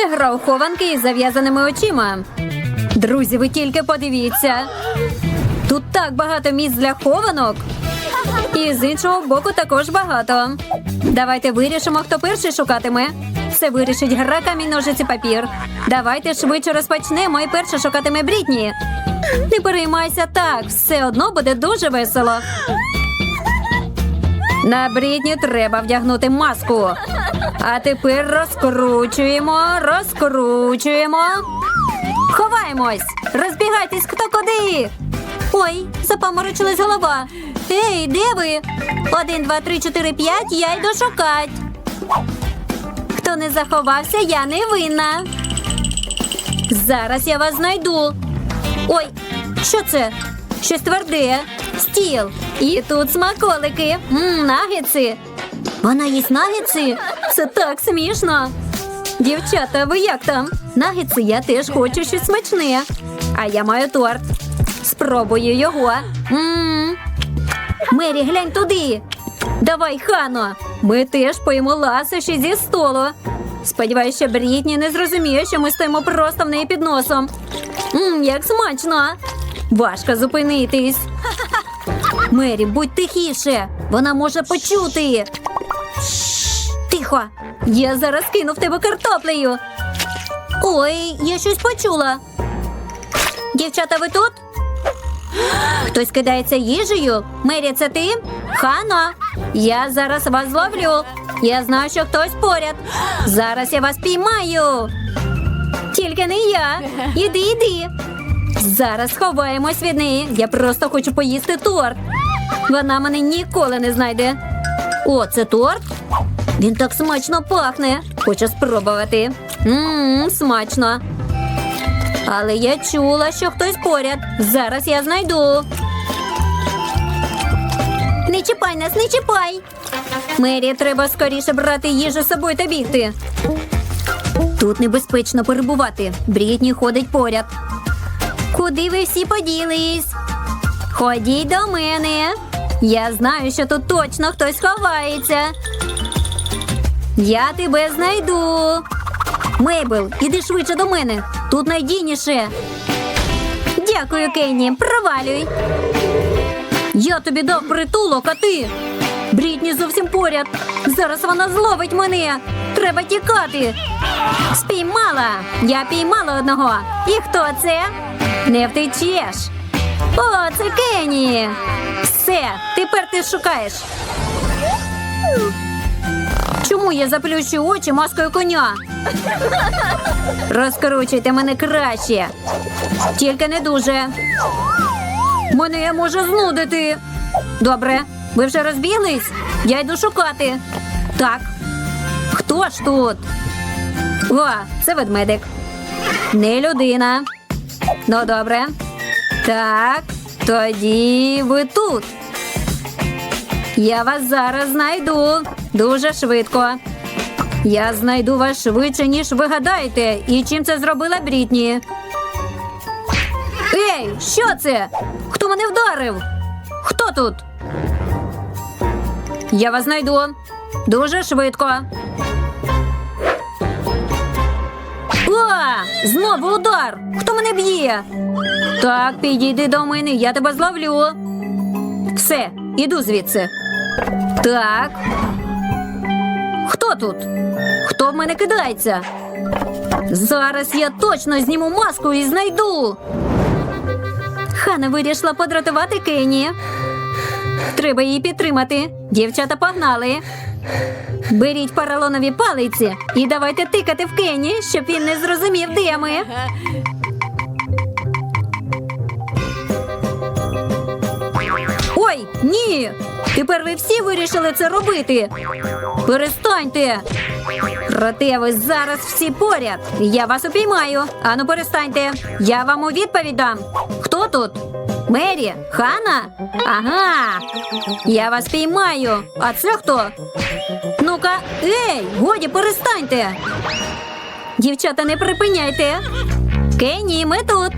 Це гра у хованки із зав'язаними очима. Друзі, ви тільки подивіться. Тут так багато місць для хованок. І з іншого боку також багато. Давайте вирішимо, хто перший шукатиме. Все вирішить гра камінь ножиці папір. Давайте швидше розпочнемо і перше шукатиме Брітні. Не переймайся так, все одно буде дуже весело. На Брітні треба вдягнути маску. А тепер розкручуємо, розкручуємо. Ховаємось! Розбігайтесь хто куди. Ой, запаморочилась голова. Ей, де ви? Один, два, три, чотири, п'ять, я йду шукать. Хто не заховався, я не винна. Зараз я вас знайду. Ой, що це? Щось тверде. Стіл. І тут смаколики. Мм, нагетси. Вона їсть нагетси? Це так смішно. Дівчата, ви як там? Нагетси я теж хочу щось смачне. А я маю торт. Спробую його. М-м. Мері, глянь туди. Давай, Хано. Ми теж поїмо ласощі зі столу. Сподіваюся, Брітні не зрозуміє, що ми стоїмо просто в неї під носом. Мм, як смачно. Важко зупинитись. Мері, будь тихіше. Вона може почути. Тихо. Я зараз кину в тебе картоплею. Ой, я щось почула. Дівчата, ви тут? Хтось кидається їжею? Мері, це ти? Хано, я зараз вас зловлю. Я знаю, що хтось поряд. Зараз я вас піймаю. Тільки не я. Іди, іди. Зараз ховаємось від неї. Я просто хочу поїсти торт. Вона мене ніколи не знайде. О, це торт? Він так смачно пахне. Хочу спробувати. Ммм, смачно. Але я чула, що хтось поряд. Зараз я знайду. Не чіпай нас, не чіпай. Мері, треба скоріше брати їжу з собою та бігти. Тут небезпечно перебувати. Брітні ходить поряд. Куди ви всі поділись? Ходіть до мене. Я знаю, що тут точно хтось ховається. Я тебе знайду. Мейбл, іди швидше до мене. Тут найдійніше. Дякую, Кенні. Провалюй. Я тобі дав притулок, а ти. Брітні зовсім поряд. Зараз вона зловить мене. Треба тікати. Спіймала. Я піймала одного. І хто це? Не втечеш. О, це Кенні. Все, тепер ти шукаєш. Чому я заплющую очі маскою коня? Розкручуйте мене краще. Тільки не дуже. Мене може знудити. Добре, ви вже розбіглись? Я йду шукати. Так. Хто ж тут? О, це ведмедик. Не людина. Ну, добре. Так, тоді ви тут. Я вас зараз знайду дуже швидко. Я знайду вас швидше, ніж ви гадаєте. І чим це зробила Брітні? Ей, що це? Хто мене вдарив? Хто тут? Я вас знайду дуже швидко. О, знову удар. Хто мене б'є? Так, підійди до мене, я тебе зловлю. Все, іду звідси. Так. Хто тут? Хто в мене кидається? Зараз я точно зніму маску і знайду. Хана вирішила подратувати Кені. Треба її підтримати. Дівчата погнали. Беріть поролонові палиці і давайте тикати в Кені, щоб він не зрозумів, де ми. Ні! Тепер ви всі вирішили це робити. Перестаньте. Проте ви зараз всі поряд. Я вас упіймаю. Ану, перестаньте. Я вам у відповідь дам. Хто тут? Мері? Хана? Ага. Я вас піймаю. А це хто? Ну-ка, ей, годі, перестаньте. Дівчата, не припиняйте. Кені, ми тут.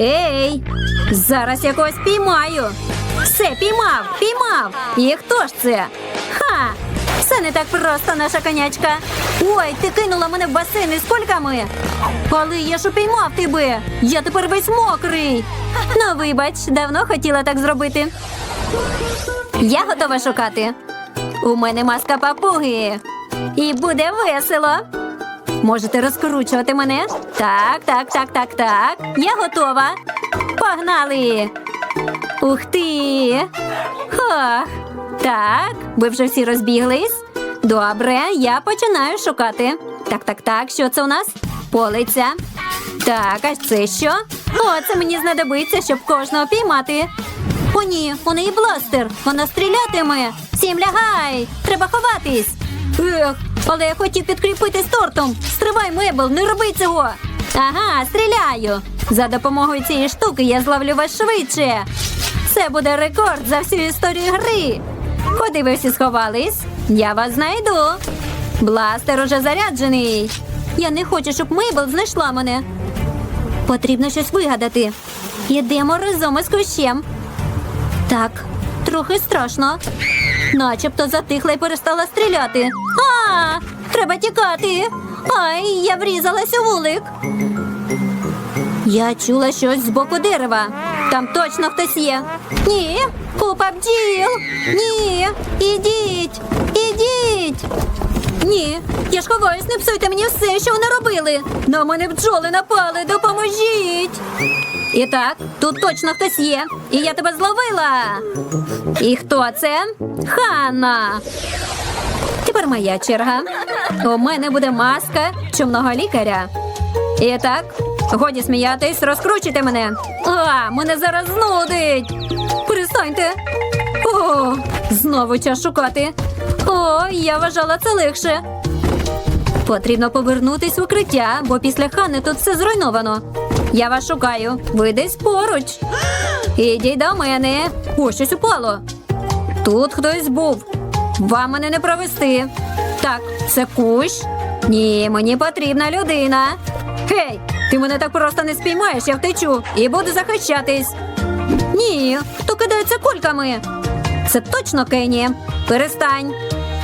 Ей, зараз я когось піймаю. Все, піймав, піймав. І хто ж це? Ха! Все не так просто, наша конячка. Ой, ти кинула мене в басейн із кульками. Але я ж упіймав тебе. Я тепер весь мокрий. Ну, вибач, давно хотіла так зробити. Я готова шукати. У мене маска папуги. І буде весело. Можете розкручувати мене? Так, так, так, так, так. Я готова. Погнали. Ух ти. Ха. Так, ви вже всі розбіглись. Добре, я починаю шукати. Так, так, так, що це у нас? Полиця. Так, а це що? О, це мені знадобиться, щоб кожного піймати. О, ні, у неї бластер. Вона стрілятиме. Всім лягай! Треба ховатись. Ех, але я хотів підкріпити з тортом. Стривай, Мебел, не роби цього. Ага, стріляю. За допомогою цієї штуки я зловлю вас швидше. Це буде рекорд за всю історію гри. Куди ви всі сховались? Я вас знайду. Бластер уже заряджений. Я не хочу, щоб Мейбл знайшла мене. Потрібно щось вигадати. Йдемо разом із кущем. Так, трохи страшно. Начебто затихла і перестала стріляти. А, треба тікати. Ай, я врізалась у вулик. Я чула щось з боку дерева. Там точно хтось є. Ні, купа бджіл. Ні, ідіть, ідіть. Ні, я ж ховаюсь, не псуйте мені все, що вони робили. На мене бджоли напали, допоможіть. І так, тут точно хтось є. І я тебе зловила. І хто це? Ханна. Тепер моя черга. У мене буде маска чумного лікаря. І так, годі сміятись, розкручуйте мене. А, мене зараз знудить. Перестаньте. О, знову час шукати. О, я вважала це легше. Потрібно повернутись в укриття, бо після хани тут все зруйновано. Я вас шукаю. Ви десь поруч. Ідіть до мене. О, щось упало. Тут хтось був. Вам мене не провести. Так, це кущ. Ні, мені потрібна людина. Гей, ти мене так просто не спіймаєш, я втечу і буду захищатись. Ні, хто кидається кульками? Це точно Кенні. Перестань.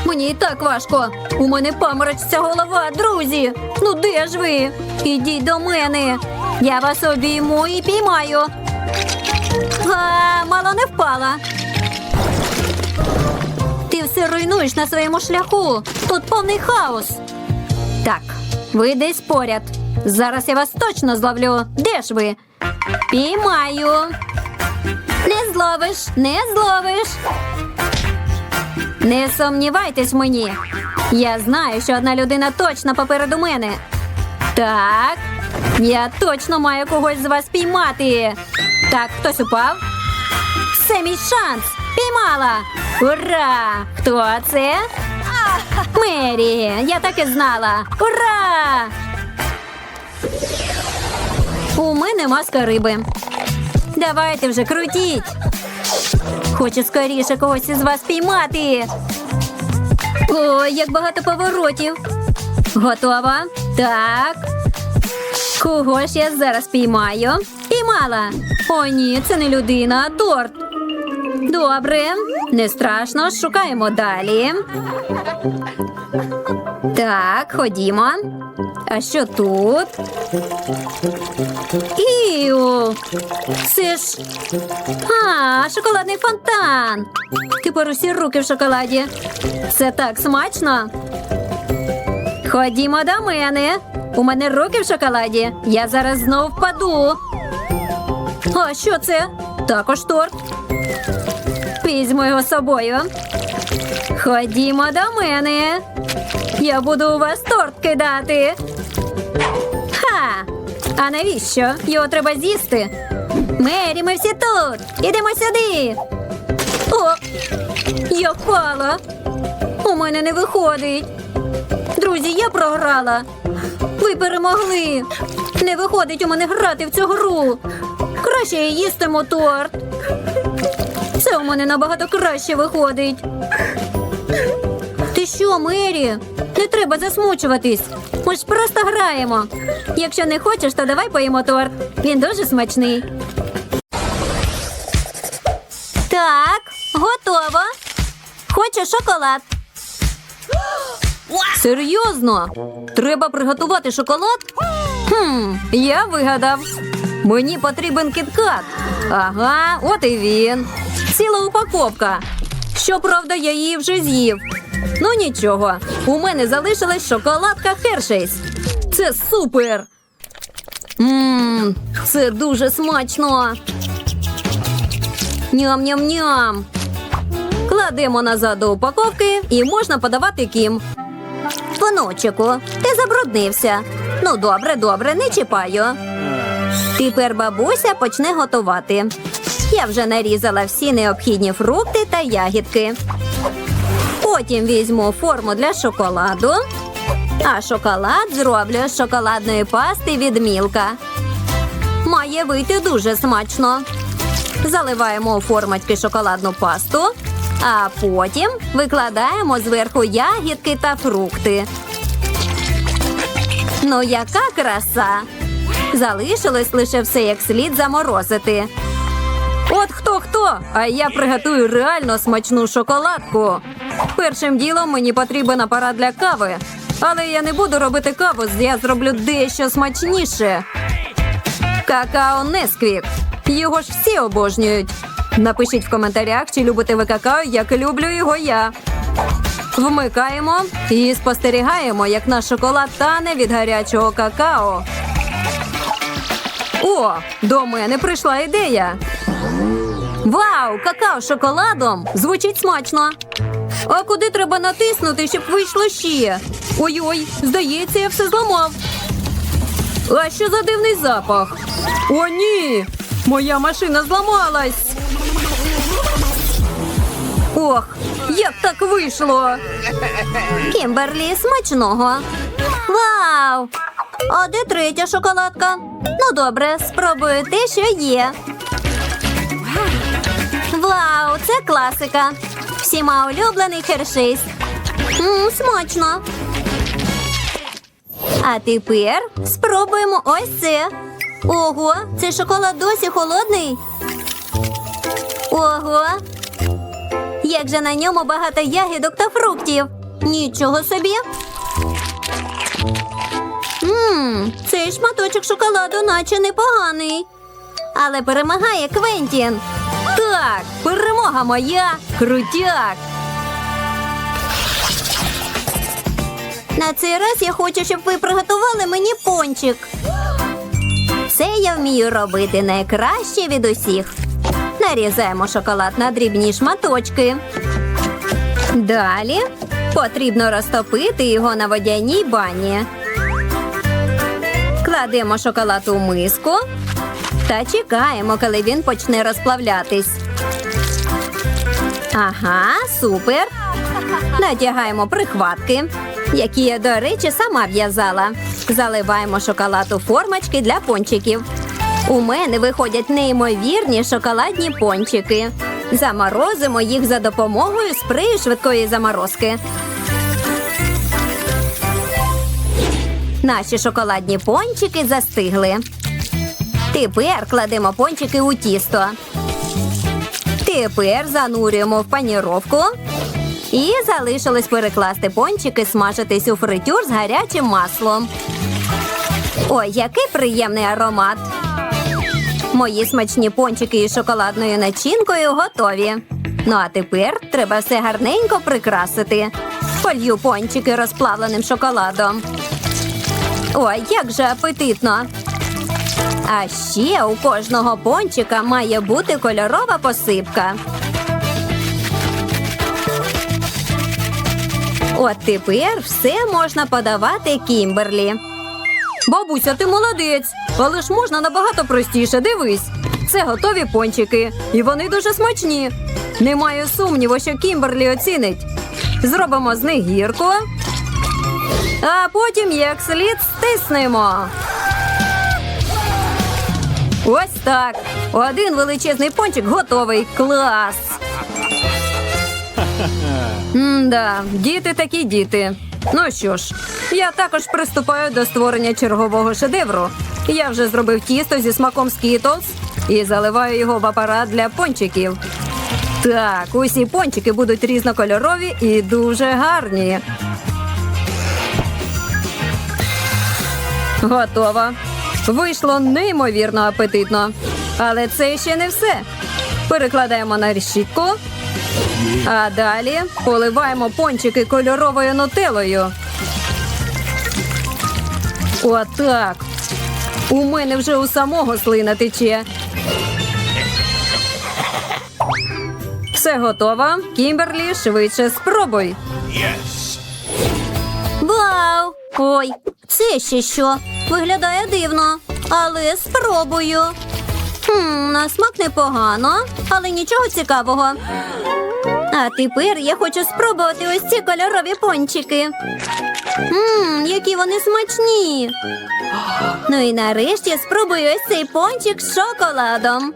Мені і так важко. У мене паморочиться голова, друзі. Ну де ж ви? Ідіть до мене. Я вас обійму і піймаю. А, мало не впала. Ти все руйнуєш на своєму шляху. Тут повний хаос. Так, ви десь поряд. Зараз я вас точно зловлю. Де ж ви? Піймаю. Не зловиш, не зловиш. Не сумнівайтесь мені. Я знаю, що одна людина точно попереду мене. Так, я точно маю когось з вас піймати. Так, хтось упав. Це мій шанс. Піймала. Ура! Хто це? Мері, я так і знала. Ура! У мене маска риби. Давайте вже крутіть. Хочу скоріше когось із вас піймати. Ой, як багато поворотів. Готова? Так. Кого ж я зараз піймаю? Піймала. О, ні, це не людина, а торт. Добре, не страшно, шукаємо далі. Так, ходімо. А що тут? Іу! Це ж. А, шоколадний фонтан. Тепер усі руки в шоколаді. Це так смачно. Ходімо до мене. У мене руки в шоколаді. Я зараз знов впаду. А що це? Також торт. Візьму його з собою. Ходімо до мене. Я буду у вас торт кидати. Ха! А навіщо? Його треба з'їсти. Мері, ми всі тут. Ідемо сюди. О, я впала. У мене не виходить. Друзі, я програла. Ви перемогли. Не виходить у мене грати в цю гру. Краще я їстиму торт. Це у мене набагато краще виходить. Що, Мері? Не треба засмучуватись. Ми ж просто граємо. Якщо не хочеш, то давай поїмо торт. Він дуже смачний. Так, готово. Хочу шоколад. Серйозно? Треба приготувати шоколад? Хм, я вигадав. Мені потрібен кіткат. Ага, от і він. Ціла упаковка. Щоправда, я її вже з'їв. Ну нічого, у мене залишилась шоколадка Хершейс. Це супер! Ммм, це дуже смачно. Ням-ням-ням. Кладемо назад до упаковки і можна подавати кім. Паночику, ти забруднився. Ну, добре, добре, не чіпаю. Тепер бабуся почне готувати. Я вже нарізала всі необхідні фрукти та ягідки. Потім візьму форму для шоколаду, а шоколад зроблю з шоколадної пасти від мілка. Має вийти дуже смачно. Заливаємо у формочки шоколадну пасту, а потім викладаємо зверху ягідки та фрукти. Ну, яка краса! Залишилось лише все як слід заморозити. От хто хто, а я приготую реально смачну шоколадку. Першим ділом мені потрібен апарат для кави. Але я не буду робити каву, я зроблю дещо смачніше. Какао Несквік. Його ж всі обожнюють. Напишіть в коментарях, чи любите ви какао, як люблю його я. Вмикаємо і спостерігаємо, як наш шоколад тане від гарячого какао. О, до мене прийшла ідея. Вау, какао з шоколадом! Звучить смачно. А куди треба натиснути, щоб вийшло ще? Ой-ой, здається, я все зламав. А що за дивний запах? О, ні! Моя машина зламалась. Ох, як так вийшло? Кімберлі, смачного. Вау! А де третя шоколадка? Ну добре, спробую те, що є. Вау, це класика. Всіма улюблений хершейс. Мм, смачно. А тепер спробуємо ось це. Ого, цей шоколад досі холодний. Ого. Як же на ньому багато ягідок та фруктів. Нічого собі. Ммм, цей шматочок шоколаду наче непоганий. Але перемагає Квентін. Так, перемога моя. Крутяк. На цей раз я хочу, щоб ви приготували мені пончик. Це я вмію робити найкраще від усіх. Нарізаємо шоколад на дрібні шматочки. Далі потрібно розтопити його на водяній бані. Кладемо шоколад у миску та чекаємо, коли він почне розплавлятись. Ага, супер. Натягаємо прихватки, які я, до речі, сама в'язала. Заливаємо шоколад у формочки для пончиків. У мене виходять неймовірні шоколадні пончики. Заморозимо їх за допомогою спрею швидкої заморозки. Наші шоколадні пончики застигли. Тепер кладемо пончики у тісто. Тепер занурюємо в паніровку. І залишилось перекласти пончики, смажитись у фритюр з гарячим маслом. Ой, який приємний аромат! Мої смачні пончики із шоколадною начинкою готові. Ну а тепер треба все гарненько прикрасити. Полью пончики розплавленим шоколадом. Ой, як же апетитно! А ще у кожного пончика має бути кольорова посипка. От тепер все можна подавати Кімберлі. Бабуся, ти молодець, але ж можна набагато простіше. Дивись. Це готові пончики, і вони дуже смачні. Немає сумніву, що Кімберлі оцінить. Зробимо з них гірку, а потім як слід стиснемо. Ось так. Один величезний пончик готовий. Клас. М-да, Діти такі діти. Ну що ж, я також приступаю до створення чергового шедевру. Я вже зробив тісто зі смаком скітлз і заливаю його в апарат для пончиків. Так, усі пончики будуть різнокольорові і дуже гарні. Готово. Вийшло неймовірно апетитно. Але це ще не все. Перекладаємо на решітку. А далі поливаємо пончики кольоровою нутелою. Отак. У мене вже у самого слина тече. Все готово. Кімберлі, швидше спробуй. Вау! Ой, це ще що? Виглядає дивно, але спробую. Хм, на смак непогано, але нічого цікавого. А тепер я хочу спробувати ось ці кольорові пончики. Ммм, які вони смачні. Ну і нарешті спробую ось цей пончик з шоколадом.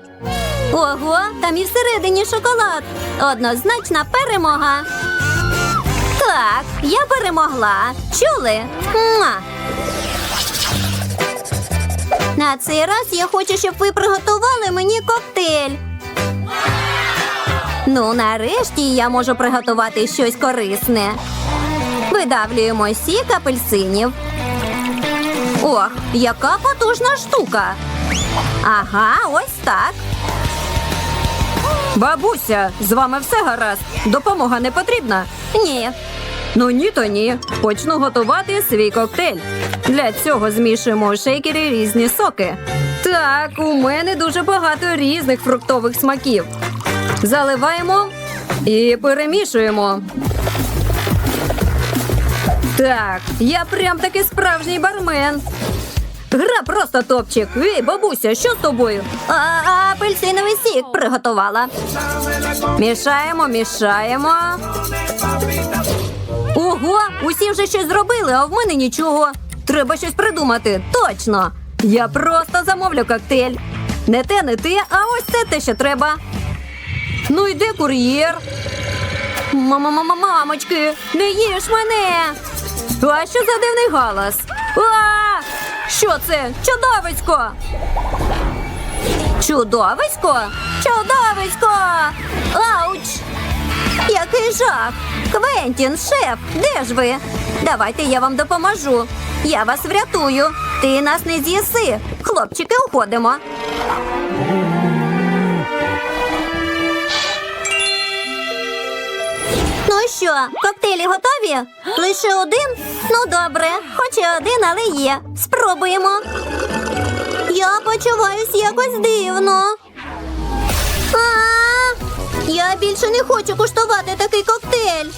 Ого, там і всередині шоколад. Однозначна перемога. Так, я перемогла. Чули? Муа! На цей раз я хочу, щоб ви приготували мені коктейль. Ну, нарешті я можу приготувати щось корисне. Видавлюємо сік апельсинів. Ох, яка потужна штука. Ага, ось так. Бабуся, з вами все гаразд. Допомога не потрібна. Ні, Ну ні, то ні. Почну готувати свій коктейль. Для цього змішуємо у шейкері різні соки. Так, у мене дуже багато різних фруктових смаків. Заливаємо і перемішуємо. Так, я прям таки справжній бармен. Гра просто топчик. Ей, бабуся, що з тобою? а, апельсиновий сік приготувала. Мішаємо, мішаємо. Ого, усі вже щось зробили, а в мене нічого. Треба щось придумати. Точно. Я просто замовлю коктейль. Не те, не те, а ось це те, що треба. Ну йде кур'єр. Мама, мамочки, не їж мене. А що за дивний галас? А! Що це? Чудовисько! Чудовисько? Чудовисько! Ауч! Який! Квентін, шеф, де ж ви? Давайте я вам допоможу. Я вас врятую. Ти нас не з'їси. Хлопчики, уходимо. Ну що, коктейлі готові? Лише один? Ну добре, хоч і один, але є. Спробуємо. Я почуваюсь якось дивно. А, я більше не хочу куштувати такий коктейль.